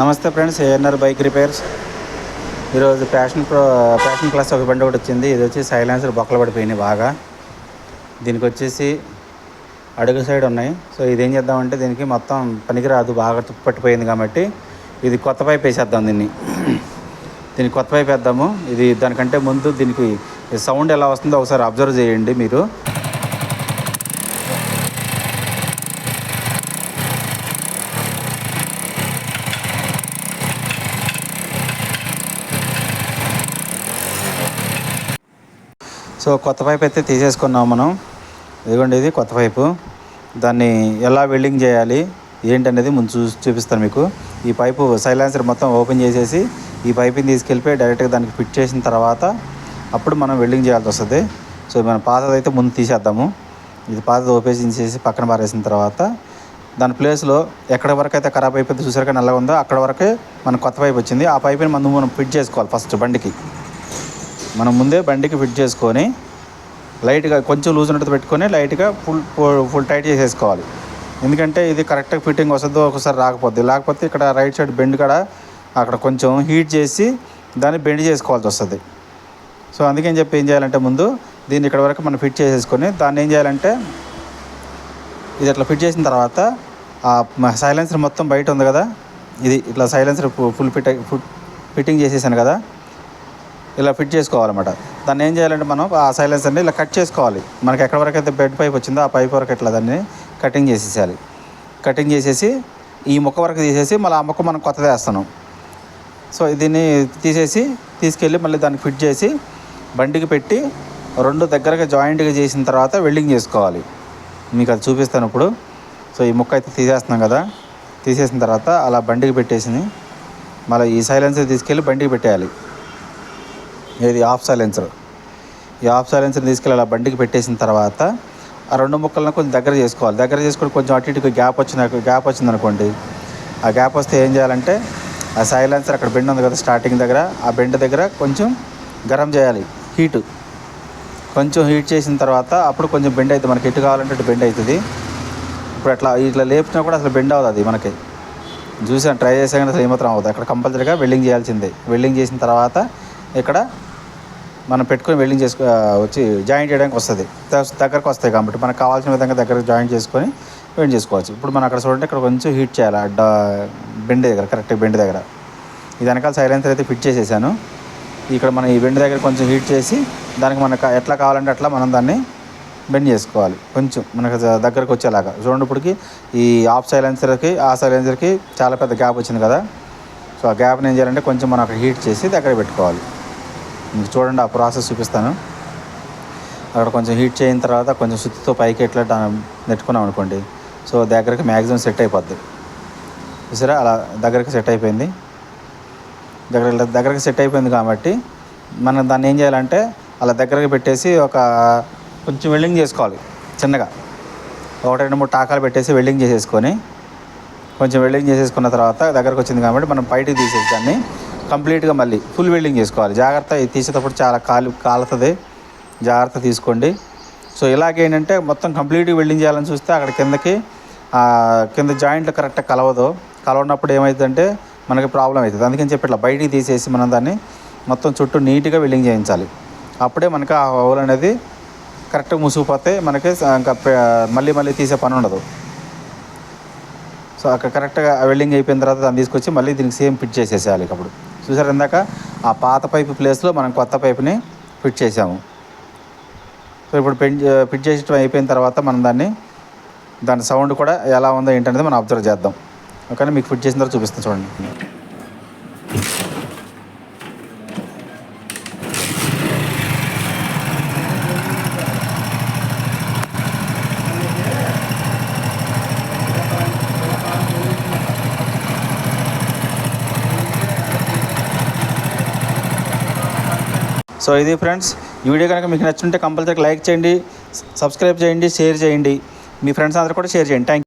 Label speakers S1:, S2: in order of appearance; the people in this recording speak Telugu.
S1: నమస్తే ఫ్రెండ్స్ ఏఎన్ఆర్ బైక్ రిపేర్స్. ఈరోజు ప్యాషన్ ప్రో ప్యాషన్ ప్లస్ ఒక బండి ఒకటి వచ్చింది. ఇది వచ్చి సైలెన్సర్ బొక్కలు పడిపోయినాయి బాగా. దీనికి వచ్చేసి అడుగు సైడ్ ఉన్నాయి. సో ఇదేం చేద్దామంటే దీనికి మొత్తం పనికిరాదు. బాగా పట్టిపోయింది కాబట్టి ఇది కొత్త పైప్ వేసేద్దాం దీన్ని. దీనికి కొత్త పైప్ వేద్దాము. ఇది దానికంటే ముందు దీనికి సౌండ్ ఎలా వస్తుందో ఒకసారి అబ్జర్వ్ చేయండి మీరు. సో కొత్త పైప్ అయితే తీసేసుకున్నాం మనం. ఇదిగోండి ఇది కొత్త పైపు. దాన్ని ఎలా వెల్డింగ్ చేయాలి ఏంటనేది ముందు చూ చూపిస్తాను మీకు. ఈ పైపు సైలెన్సర్ మొత్తం ఓపెన్ చేసేసి ఈ పైపుని తీసుకెళ్ళిపోయి డైరెక్ట్గా దానికి ఫిట్ చేసిన తర్వాత అప్పుడు మనం వెల్డింగ్ చేయాల్సి వస్తుంది. సో మన పాతది అయితే ముందు తీసేద్దాము. ఇది పాతది ఓపెన్ చేసి పక్కన పారేసిన తర్వాత దాని ప్లేస్లో ఎక్కడ వరకు అయితే ఖరాబ్ అయిపోతే చూసారుగా నల్లగా ఉందో అక్కడ వరకే మనకు కొత్త పైపు వచ్చింది. ఆ పైపుని మనం మనం ఫిట్ చేసుకోవాలి ఫస్ట్ బండికి. మనం ముందే బండికి ఫిట్ చేసుకొని లైట్గా కొంచెం లూజ్ ఉన్నట్టు పెట్టుకొని లైట్గా ఫుల్ ఫుల్ టైట్ చేసేసుకోవాలి. ఎందుకంటే ఇది కరెక్ట్గా ఫిట్టింగ్ వస్తుందో ఒకసారి రాకపోద్ది లేకపోతే ఇక్కడ రైట్ సైడ్ బెండ్ కాడ అక్కడ కొంచెం హీట్ చేసి దాన్ని బెండ్ చేసుకోవాల్సి వస్తుంది. సో అందుకని చెప్పి ఏం చేయాలంటే ముందు దీన్ని ఇక్కడ వరకు మనం ఫిట్ చేసేసుకొని దాన్ని ఏం చేయాలంటే ఇది అట్లా ఫిట్ చేసిన తర్వాత ఆ సైలెన్సర్ మొత్తం బయట ఉంది కదా ఇది ఇట్లా సైలెన్సర్ ఫుల్ ఫిట్ ఫిట్టింగ్ చేసేసాను కదా ఇలా ఫిట్ చేసుకోవాలన్నమాట. దాన్ని ఏం చేయాలంటే మనం ఆ సైలెన్సర్ని ఇలా కట్ చేసుకోవాలి. మనకి ఎక్కడ వరకు అయితే బెడ్ పైప్ వచ్చిందో ఆ పైప్ వరకు ఇట్లా దాన్ని కటింగ్ చేసేసేయాలి. కటింగ్ చేసేసి ఈ ముక్క వరకు తీసేసి మళ్ళీ ఆ ముక్క మనం కొత్తది వేస్తున్నాం సో దీన్ని తీసేసి తీసుకెళ్ళి మళ్ళీ దాన్ని ఫిట్ చేసి బండికి పెట్టి రెండు దగ్గరగా జాయింట్గా చేసిన తర్వాత వెల్డింగ్ చేసుకోవాలి. మీకు అది చూపిస్తాను ఇప్పుడు. సో ఈ ముక్క అయితే తీసేస్తున్నాం కదా. తీసేసిన తర్వాత అలా బండికి పెట్టేసింది. మళ్ళీ ఈ సైలెన్సర్ తీసుకెళ్ళి బండికి పెట్టేయాలి. ఇది ఆఫ్ సైలెన్సర్. ఈ ఆఫ్ సైలెన్సర్ తీసుకెళ్ళి అలా బండికి పెట్టేసిన తర్వాత ఆ రెండు ముక్కలను కొంచెం దగ్గర చేసుకోవాలి. దగ్గర చేసుకొని కొంచెం అటు ఇటుకు గ్యాప్ వచ్చిన గ్యాప్ వచ్చింది అనుకోండి ఆ గ్యాప్ వస్తే ఏం చేయాలంటే ఆ సైలెన్సర్ అక్కడ బెండ్ ఉంది కదా స్టార్టింగ్ దగ్గర ఆ బెండ్ దగ్గర కొంచెం గరం చేయాలి. హీటు. కొంచెం హీట్ చేసిన తర్వాత అప్పుడు కొంచెం బెండ్ అవుతుంది. మనకి ఎటు కావాలంటే అటు బెండ్ అవుతుంది. ఇప్పుడు అట్లా ఇట్లా లేపినా కూడా అసలు బెండ్ అవుతుంది అది మనకి. చూసాను ట్రై చేసాను కానీ అసలు ఏమాత్రం అవుతుంది అక్కడ కంపల్సరీగా వెల్డింగ్ చేయాల్సిందే. వెల్డింగ్ చేసిన తర్వాత ఇక్కడ మనం పెట్టుకొని వెల్డింగ్ చేసుకో వచ్చి జాయింట్ చేయడానికి వస్తుంది. దగ్గరకు వస్తాయి కాబట్టి మనకు కావాల్సిన విధంగా దగ్గర జాయింట్ చేసుకొని వెల్డింగ్ చేసుకోవచ్చు. ఇప్పుడు మనం అక్కడ చూడండి ఇక్కడ కొంచెం హీట్ చేయాలి. అడ్డ బెండ్ దగ్గర కరెక్ట్గా బెండ్ దగ్గర. ఇది వెనకాల సైలెన్సర్ అయితే ఫిట్ చేసేసాను. ఇక్కడ మనం ఈ బెండ్ దగ్గర కొంచెం హీట్ చేసి దానికి మనకు ఎట్లా కావాలంటే అట్లా మనం దాన్ని బెండ్ చేసుకోవాలి. కొంచెం మనకు దగ్గరకు వచ్చేలాగా. చూడండి ఇప్పటికి ఈ ఆఫ్ సైలెన్సర్కి ఆ సైలెన్సర్కి చాలా పెద్ద గ్యాప్ వచ్చింది కదా. సో ఆ గ్యాప్ని ఏం చేయాలంటే కొంచెం మనం అక్కడ హీట్ చేసి దగ్గర పెట్టుకోవాలి. మీకు చూడండి ఆ ప్రాసెస్ చూపిస్తాను. అక్కడ కొంచెం హీట్ చేయిన తర్వాత కొంచెం సుత్తితో పైకి ఎట్లా నెట్టుకున్నాం అనుకోండి. సో దగ్గరికి మ్యాక్సిమం సెట్ అయిపోద్ది. చూసారా? అలా దగ్గరికి సెట్ అయిపోయింది. దగ్గర దగ్గరికి సెట్ అయిపోయింది కాబట్టి మనం దాన్ని ఏం చేయాలంటే అలా దగ్గరకు పెట్టేసి ఒక కొంచెం వెల్డింగ్ చేసుకోవాలి చిన్నగా. ఒకటి రెండు మూడు టాకాలు పెట్టేసి వెల్డింగ్ చేసేసుకొని కొంచెం వెల్డింగ్ చేసేసుకున్న తర్వాత దగ్గరకు వచ్చింది కాబట్టి మనం బయటికి తీసేసి దాన్ని కంప్లీట్గా మళ్ళీ ఫుల్ వెల్డింగ్ చేసుకోవాలి. జాగ్రత్త ఇది తీసేటప్పుడు చాలా కాలు కాలుతుంది. జాగ్రత్త తీసుకోండి. సో ఇలాగేంటంటే మొత్తం కంప్లీట్గా వెల్డింగ్ చేయాలని చూస్తే అక్కడ కిందకి కింద జాయింట్లు కరెక్ట్గా కలవదు. కలవనప్పుడు ఏమవుతుందంటే మనకి ప్రాబ్లం అవుతుంది. అందుకని చెప్పి ఇట్లా బయటికి తీసేసి మనం దాన్ని మొత్తం చుట్టూ నీట్గా వెల్డింగ్ చేయించాలి. అప్పుడే మనకి ఆ హోల్ అనేది కరెక్ట్గా మూసుకుపోతే మనకి ఇంకా మళ్ళీ మళ్ళీ తీసే పని ఉండదు. సో అక్కడ కరెక్ట్గా వెల్డింగ్ అయిపోయిన తర్వాత దాన్ని తీసుకొచ్చి మళ్ళీ దీనికి సేమ్ ఫిట్ చేసేసేయాలి అప్పుడు చూసారు ఇందాక? ఆ పాత పైపు ప్లేస్లో మనం కొత్త పైపుని ఫిట్ చేసాము సో ఇప్పుడు పెన్ ఫిట్ చేసడం అయిపోయిన తర్వాత మనం దాన్ని దాని సౌండ్ కూడా ఎలా ఉందో ఏంటనేది మనం అబ్జర్వ్ చేద్దాం. ఓకేనా? మీకు ఫిట్ చేసిన తర్వాత చూపిస్తాను చూడండి. సో ఇది ఫ్రెండ్స్ ఈ వీడియో కనుక మీకు నచ్చుంటే కంపల్సరీ లైక్ చేయండి సబ్స్క్రైబ్ చేయండి షేర్ చేయండి. మీ ఫ్రెండ్స్ అందరూ కూడా షేర్ చేయండి. థ్యాంక్